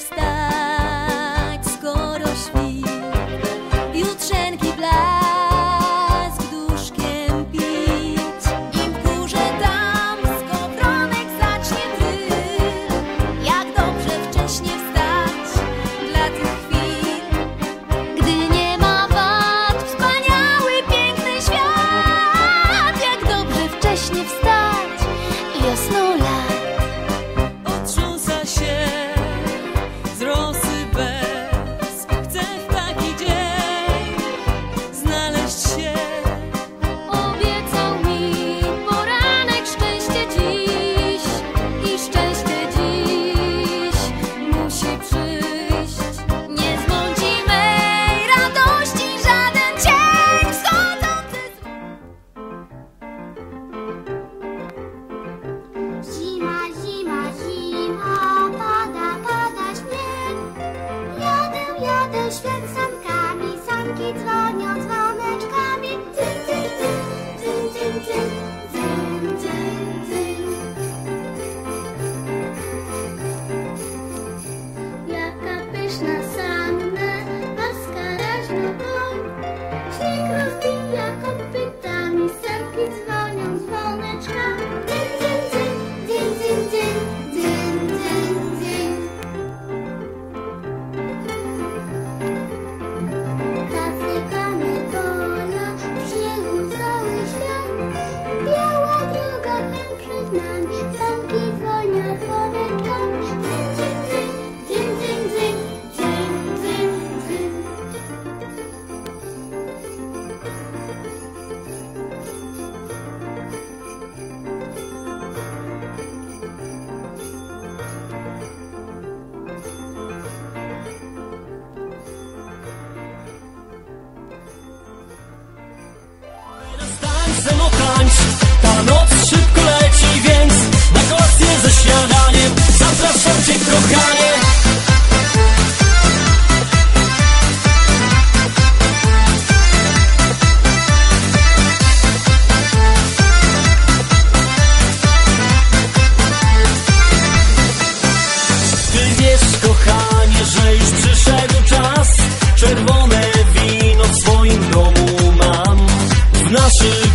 estar. time. Ta noc szybko leci, więc na kolację ze śniadaniem zapraszam cię kochanie. Ty wiesz kochanie, że już przyszedł czas Czerwone wino w swoim domu mam W naszym